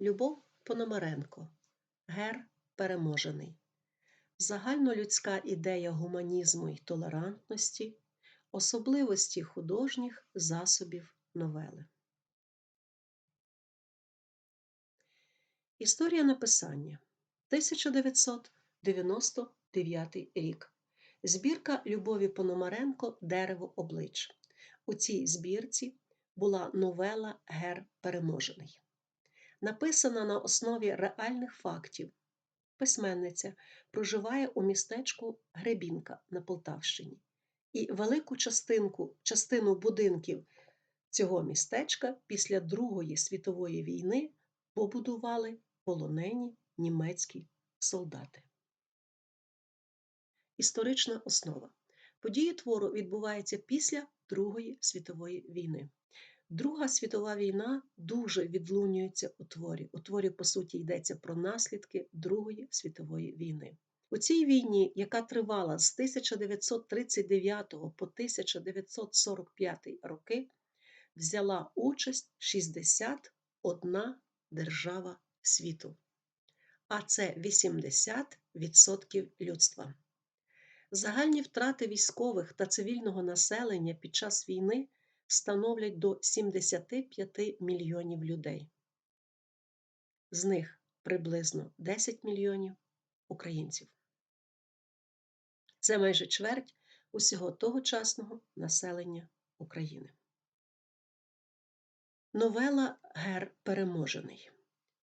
Любов Пономаренко Гер переможений. Загальнолюдська ідея гуманізму і толерантності, особливості художніх засобів новели. Історія написання 1999 рік. Збірка Любові Пономаренко Дерево облич. У цій збірці була новела Гер переможений. Написана на основі реальних фактів. Письменниця проживає у містечку Гребінка на Полтавщині, і велику частинку, частину будинків цього містечка після Другої світової війни побудували полонені німецькі солдати. Історична основа. Події твору відбуваються після Другої світової війни. Друга світова війна дуже відлунюється у творі. У творі, по суті, йдеться про наслідки Другої світової війни. У цій війні, яка тривала з 1939 по 1945 роки, взяла участь 61 держава світу, а це 80% людства. Загальні втрати військових та цивільного населення під час війни становлять до 75 мільйонів людей. З них приблизно 10 мільйонів українців. Це майже чверть усього тогочасного населення України. Новела Гер переможений.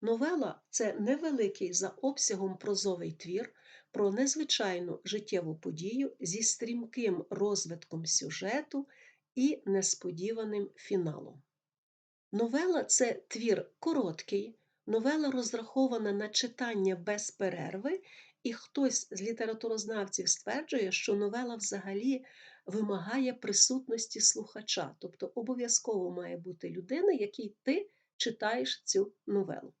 Новела це невеликий за обсягом прозовий твір про незвичайну життєву подію зі стрімким розвитком сюжету і несподіваним фіналом. Новела це твір короткий, новела розрахована на читання без перерви, і хтось з літературознавців стверджує, що новела взагалі вимагає присутності слухача, тобто обов'язково має бути людина, якій ти читаєш цю новелу.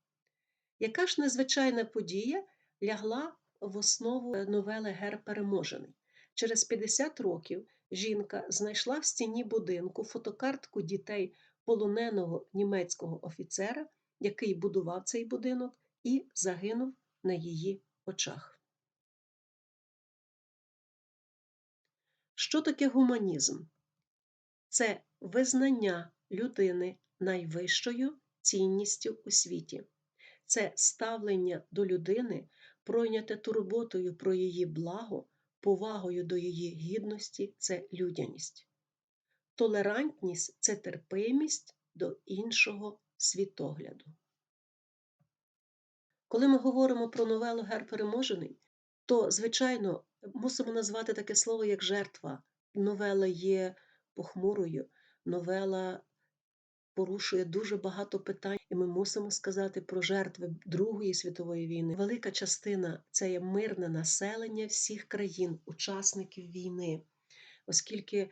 Яка ж незвичайна подія лягла в основу новели Гер переможений? Через 50 років жінка знайшла в стіні будинку фотокартку дітей полоненого німецького офіцера, який будував цей будинок, і загинув на її очах. Що таке гуманізм? Це визнання людини найвищою цінністю у світі. Це ставлення до людини, пройняте турботою про її благо, повагою до її гідності це людяність. Толерантність це терпимість до іншого світогляду. Коли ми говоримо про новелу Гер переможений, то, звичайно, мусимо назвати таке слово як жертва. Новела є похмурою, новела порушує дуже багато питань, і ми мусимо сказати про жертви Другої світової війни. Велика частина це є мирне населення всіх країн, учасників війни, оскільки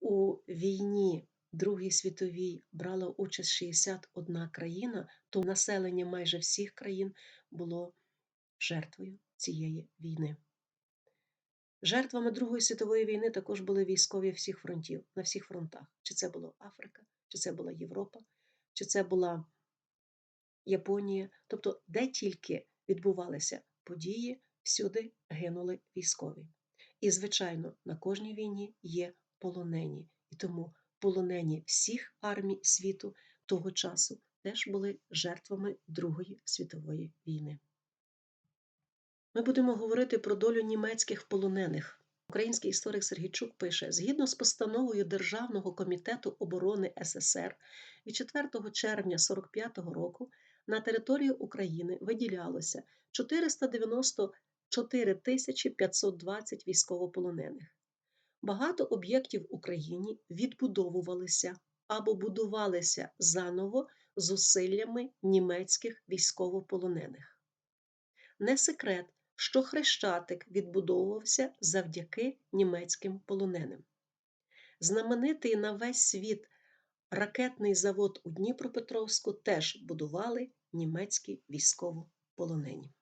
у війні Другій світовій брала участь 61 країна, то населення майже всіх країн було жертвою цієї війни. Жертвами Другої світової війни також були військові всіх фронтів, на всіх фронтах. Чи це була Африка, чи це була Європа, чи це була Японія. Тобто, де тільки відбувалися події, всюди гинули військові. І, звичайно, на кожній війні є полонені. І тому полонені всіх армій світу того часу теж були жертвами Другої світової війни. Ми будемо говорити про долю німецьких полонених. Український історик Сергійчук пише: згідно з постановою Державного комітету оборони СССР від 4 червня 45-го року на територію України виділялося 494 тисячі 520 військовополонених. Багато об'єктів в Україні відбудовувалися або будувалися заново зусиллями німецьких військовополонених. Не секрет, що Хрещатик відбудовувався завдяки німецьким полоненим. Знаменитий на весь світ ракетний завод у Дніпропетровську теж будували німецькі військовополонені.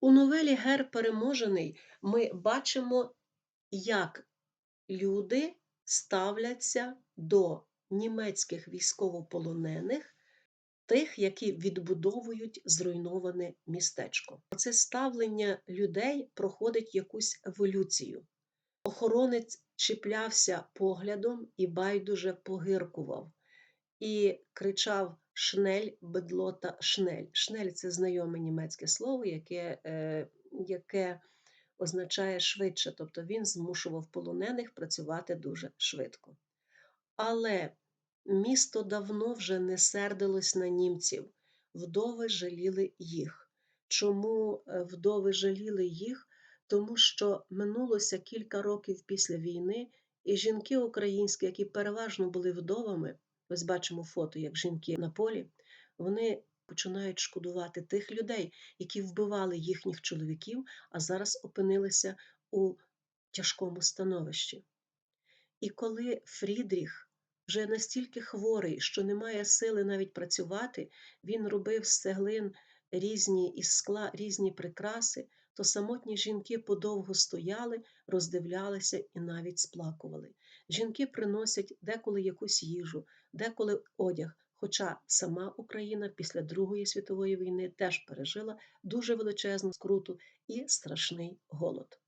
У новелі Гер переможений ми бачимо, як люди ставляться до німецьких військовополонених тих, які відбудовують зруйноване містечко. Це ставлення людей проходить якусь еволюцію. Охоронець чіплявся поглядом і байдуже погиркував, і кричав Шнель, бедлота, шнель. Шнель це знайоме німецьке слово, яке, е, яке означає швидше, тобто він змушував полонених працювати дуже швидко. Але місто давно вже не сердилось на німців, вдови жаліли їх. Чому е, вдови жаліли їх? Тому що минулося кілька років після війни, і жінки українські, які переважно були вдовами, ось бачимо фото, як жінки на полі, вони починають шкодувати тих людей, які вбивали їхніх чоловіків, а зараз опинилися у тяжкому становищі. І коли Фрідріх вже настільки хворий, що не має сили навіть працювати, він робив з цеглин різні із скла різні прикраси, то самотні жінки подовго стояли, роздивлялися і навіть сплакували. Жінки приносять деколи якусь їжу, деколи одяг. Хоча сама Україна після Другої світової війни теж пережила дуже величезну скруту і страшний голод.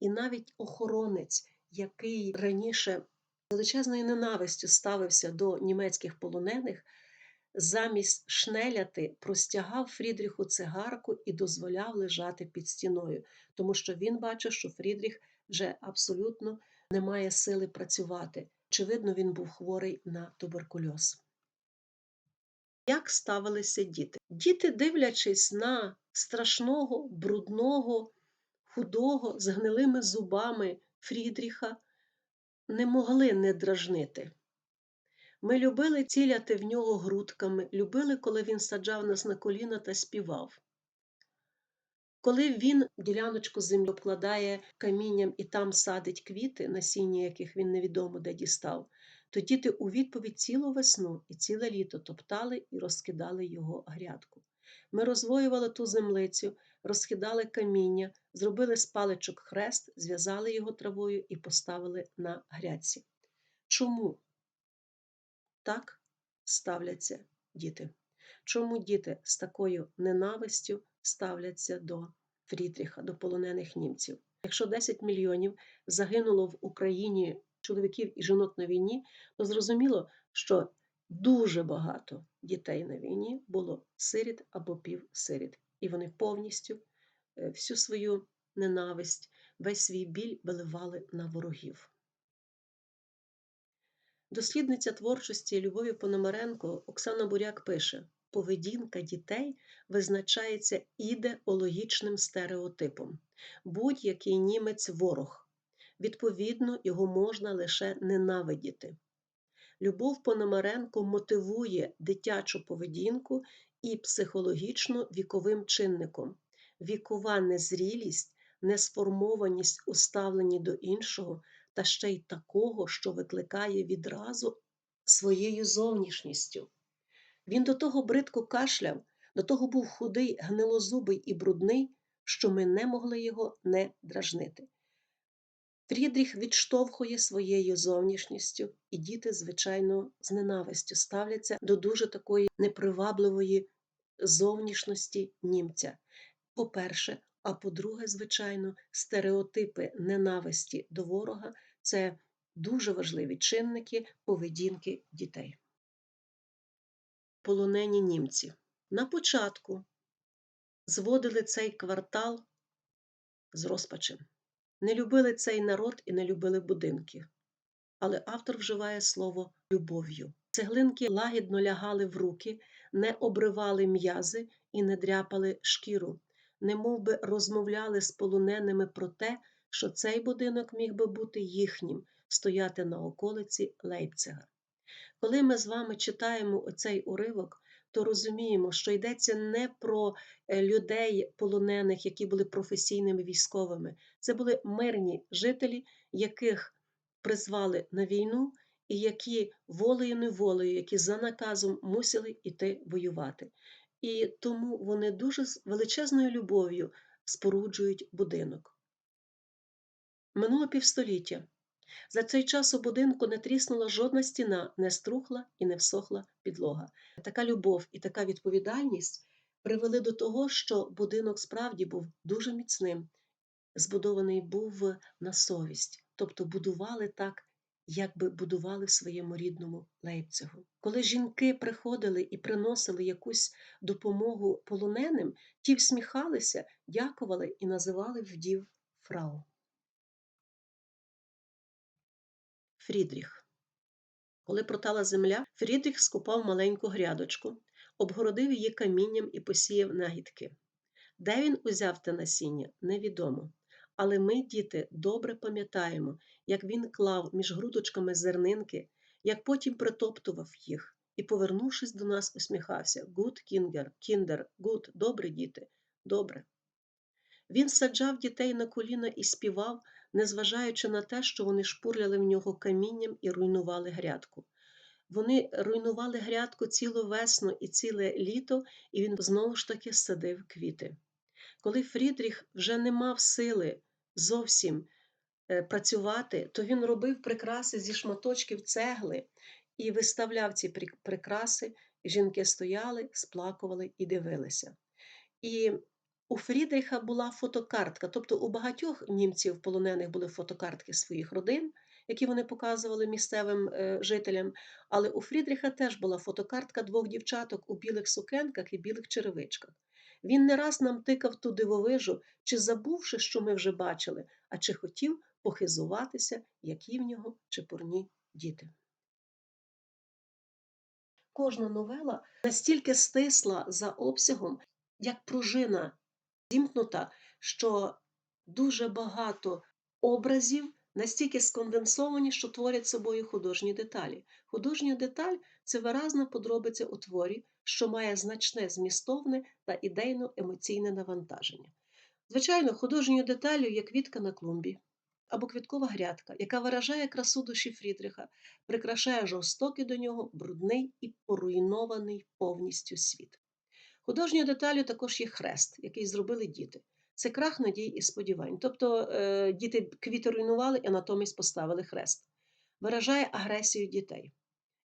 І навіть охоронець, який раніше величезною ненавистю ставився до німецьких полонених, замість шнеляти простягав Фрідріху цигарку і дозволяв лежати під стіною, тому що він бачив, що Фрідріх вже абсолютно не має сили працювати. Очевидно, він був хворий на туберкульоз. Як ставилися діти? Діти, дивлячись на страшного, брудного, худого, з гнилими зубами Фрідріха, не могли не дражнити. Ми любили ціляти в нього грудками, любили, коли він саджав нас на коліна та співав. Коли він діляночку землі обкладає камінням і там садить квіти, насіння яких він невідомо де дістав, то діти у відповідь цілу весну і ціле літо топтали і розкидали його грядку. Ми розвоювали ту землицю, розкидали каміння, зробили з паличок хрест, зв'язали його травою і поставили на грядці. Чому так ставляться діти? Чому діти з такою ненавистю ставляться до Фрідріха, до полонених німців? Якщо 10 мільйонів загинуло в Україні чоловіків і жінок на війні, то зрозуміло, що дуже багато дітей на війні було сиріт або півсиріт. І вони повністю е, всю свою ненависть, весь свій біль виливали на ворогів. Дослідниця творчості Любові Пономаренко Оксана Буряк пише: поведінка дітей визначається ідеологічним стереотипом. Будь-який німець ворог. Відповідно, його можна лише ненавидіти. Любов Пономаренко мотивує дитячу поведінку і психологічно віковим чинником. Вікова незрілість, несформованість у ставленні до іншого, та ще й такого, що викликає відразу своєю зовнішністю. Він до того бридко кашляв, до того був худий, гнилозубий і брудний, що ми не могли його не дражнити. Фрідріх відштовхує своєю зовнішністю, і діти, звичайно, з ненавистю ставляться до дуже такої непривабливої зовнішності німця. По-перше, а по-друге, звичайно, стереотипи ненависті до ворога це дуже важливі чинники поведінки дітей. Полонені німці. На початку зводили цей квартал з розпачем. Не любили цей народ і не любили будинки. Але автор вживає слово любов'ю. Цеглинки лагідно лягали в руки, не обривали м'язи і не дряпали шкіру, не би розмовляли з полоненими про те, що цей будинок міг би бути їхнім, стояти на околиці Лейпцига. Коли ми з вами читаємо оцей уривок, то розуміємо, що йдеться не про е, людей полонених, які були професійними військовими. Це були мирні жителі, яких призвали на війну, і які волею неволею, які за наказом мусили йти воювати. І тому вони дуже з величезною любов'ю споруджують будинок. Минуло півстоліття. За цей час у будинку не тріснула жодна стіна, не струхла і не всохла підлога. Така любов і така відповідальність привели до того, що будинок справді був дуже міцним, збудований був на совість, тобто будували так, як би будували в своєму рідному Лейпцигу. Коли жінки приходили і приносили якусь допомогу полоненим, ті всміхалися, дякували і називали вдів фрау. Фрідріх. Коли протала земля, Фрідріх скупав маленьку грядочку, обгородив її камінням і посіяв нагідки. Де він узяв те насіння, невідомо. Але ми, діти, добре пам'ятаємо, як він клав між грудочками зернинки, як потім притоптував їх і, повернувшись до нас, усміхався Гуд кінгер, кіндер, гуд, добре, діти, добре. Він саджав дітей на коліна і співав, незважаючи на те, що вони шпурляли в нього камінням і руйнували грядку. Вони руйнували грядку цілу весну і ціле літо, і він знову ж таки садив квіти. Коли Фрідріх вже не мав сили зовсім е, працювати, то він робив прикраси зі шматочків цегли і виставляв ці прикраси. Жінки стояли, сплакували і дивилися. І у Фрідріха була фотокартка, тобто у багатьох німців полонених були фотокартки своїх родин, які вони показували місцевим е, жителям. Але у Фрідріха теж була фотокартка двох дівчаток у білих сукенках і білих черевичках. Він не раз нам тикав ту дивовижу, чи забувши, що ми вже бачили, а чи хотів похизуватися, які в нього чепурні діти. Кожна новела настільки стисла за обсягом, як пружина зімкнута, що дуже багато образів настільки сконденсовані, що творять собою художні деталі. Художня деталь це виразна подробиця у творі, що має значне змістовне та ідейно-емоційне навантаження. Звичайно, художньою деталлю є квітка на клумбі або квіткова грядка, яка виражає красу душі Фрідріха, прикрашає жорстокий до нього брудний і поруйнований повністю світ. Художньою деталю також є хрест, який зробили діти. Це крах надій і сподівань. Тобто е, діти квіти руйнували і натомість поставили хрест. Виражає агресію дітей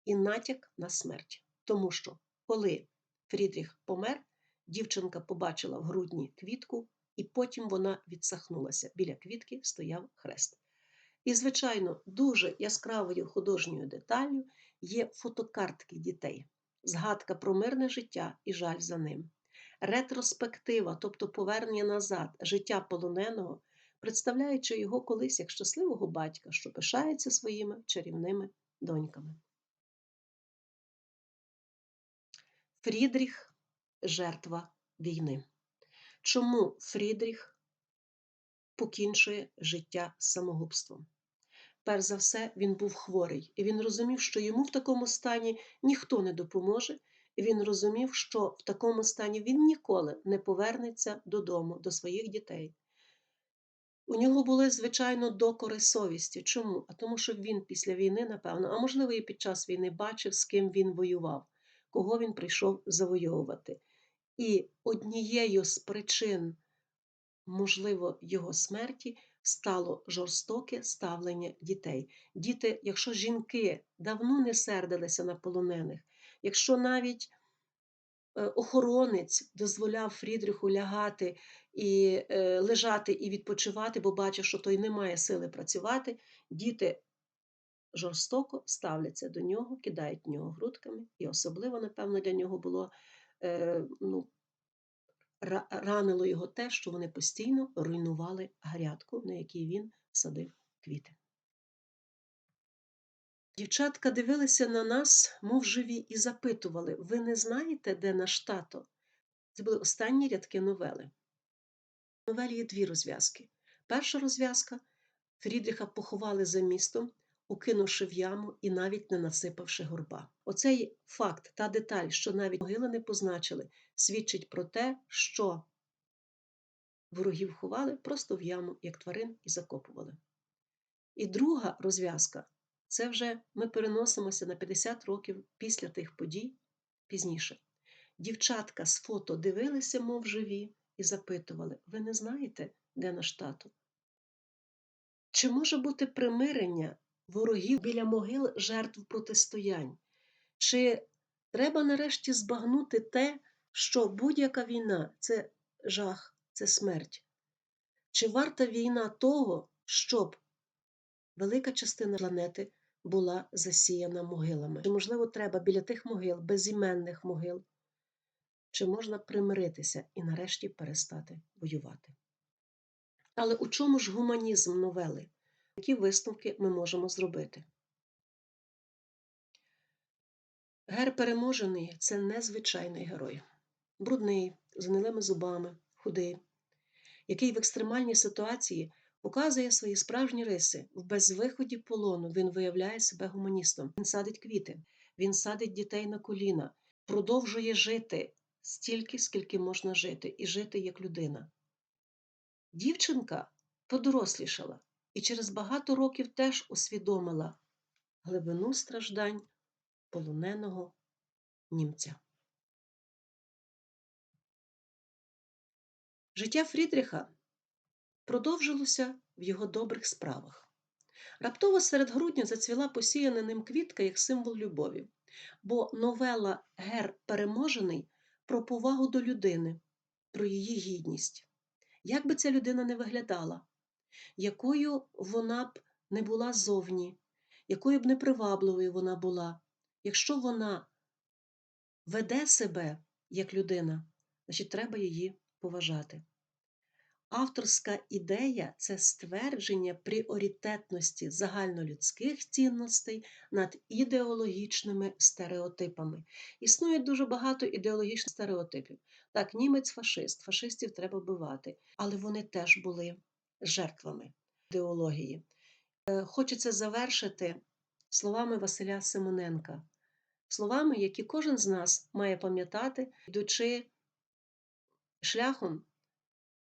і натяк на смерть. Тому що, коли Фрідріх помер, дівчинка побачила в грудні квітку, і потім вона відсахнулася. Біля квітки стояв хрест. І, звичайно, дуже яскравою художньою деталлю є фотокартки дітей, згадка про мирне життя і жаль за ним. Ретроспектива, тобто повернення назад життя полоненого, представляючи його колись як щасливого батька, що пишається своїми чарівними доньками. Фрідріх жертва війни. Чому Фрідріх покінчує життя самогубством? Перш за все, він був хворий, і він розумів, що йому в такому стані ніхто не допоможе, і він розумів, що в такому стані він ніколи не повернеться додому, до своїх дітей. У нього були, звичайно, докори совісті. Чому? А тому, що він після війни, напевно, а можливо, і під час війни бачив, з ким він воював, кого він прийшов завойовувати. І однією з причин, можливо, його смерті стало жорстоке ставлення дітей. Діти, якщо жінки давно не сердилися на полонених, якщо навіть е, охоронець дозволяв Фрідриху лягати і е, лежати і відпочивати, бо бачив, що той не має сили працювати, діти жорстоко ставляться до нього, кидають в нього грудками, і особливо, напевно, для нього було е, ну, ранило його те, що вони постійно руйнували грядку, на якій він садив квіти. Дівчатка дивилися на нас, мов живі, і запитували: ви не знаєте, де наш тато? Це були останні рядки новели. В новелі є дві розв'язки. Перша розв'язка Фрідріха поховали за містом, укинувши в яму і навіть не насипавши горба. Оцей факт, та деталь, що навіть могили не позначили, свідчить про те, що ворогів ховали просто в яму, як тварин, і закопували. І друга розв'язка це вже ми переносимося на 50 років після тих подій пізніше. Дівчатка з фото дивилися, мов живі, і запитували: ви не знаєте, де наш тато? Чи може бути примирення ворогів біля могил жертв протистоянь? Чи треба нарешті збагнути те, що будь-яка війна це жах, це смерть? Чи варта війна того, щоб велика частина планети була засіяна могилами? Чи, можливо, треба біля тих могил, безіменних могил? Чи можна примиритися і нарешті перестати воювати? Але у чому ж гуманізм новели? Які висновки ми можемо зробити? Гер переможений це незвичайний герой, брудний, з гнилими зубами, худий, який в екстремальній ситуації показує свої справжні риси. В безвиході полону він виявляє себе гуманістом. Він садить квіти, він садить дітей на коліна, продовжує жити стільки, скільки можна жити, і жити як людина. Дівчинка подорослішала і через багато років теж усвідомила глибину страждань полоненого німця. Життя Фрідріха продовжилося в його добрих справах. Раптово серед грудня зацвіла посіяна ним квітка як символ любові, бо новела Гер переможений про повагу до людини, про її гідність. Як би ця людина не виглядала, якою вона б не була зовні, якою б непривабливою вона була, якщо вона веде себе як людина, значить треба її поважати. Авторська ідея це ствердження пріоритетності загальнолюдських цінностей над ідеологічними стереотипами. Існує дуже багато ідеологічних стереотипів. Так, німець фашист, фашистів треба вбивати, але вони теж були жертвами ідеології. Е, хочеться завершити словами Василя Симоненка, словами, які кожен з нас має пам'ятати, йдучи шляхом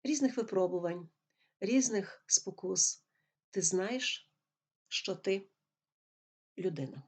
різних випробувань, різних спокус. Ти знаєш, що ти людина.